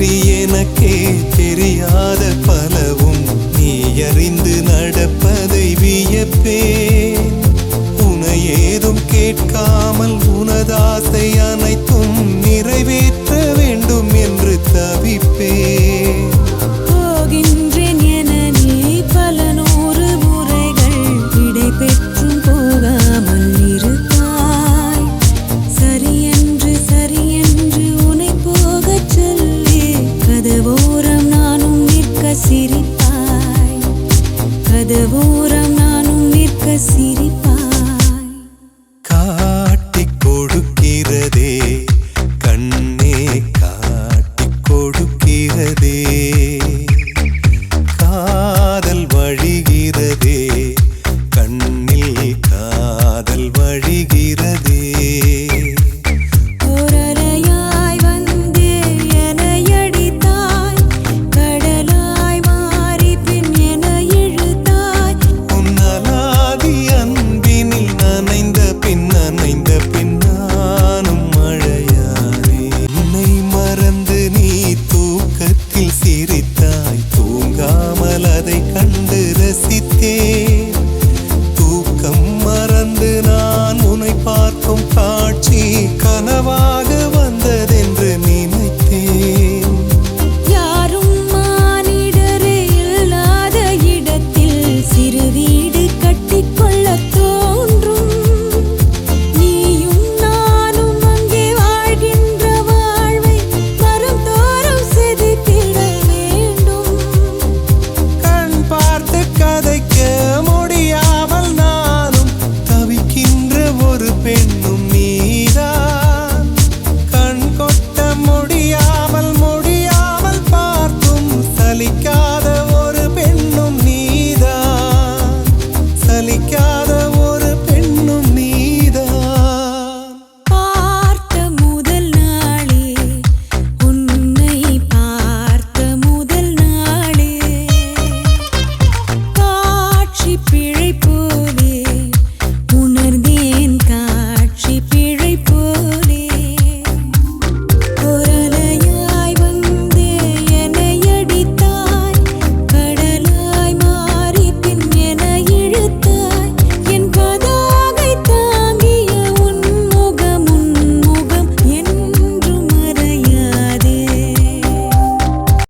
பற்றி எனக்கே தெரியாத பலவும் நீ அறிந்து நடப்பதை வியப்பே உன ஏதும் கேட்காமல் உனதாசை அனைத்தும் நிறைவேற்ற querer.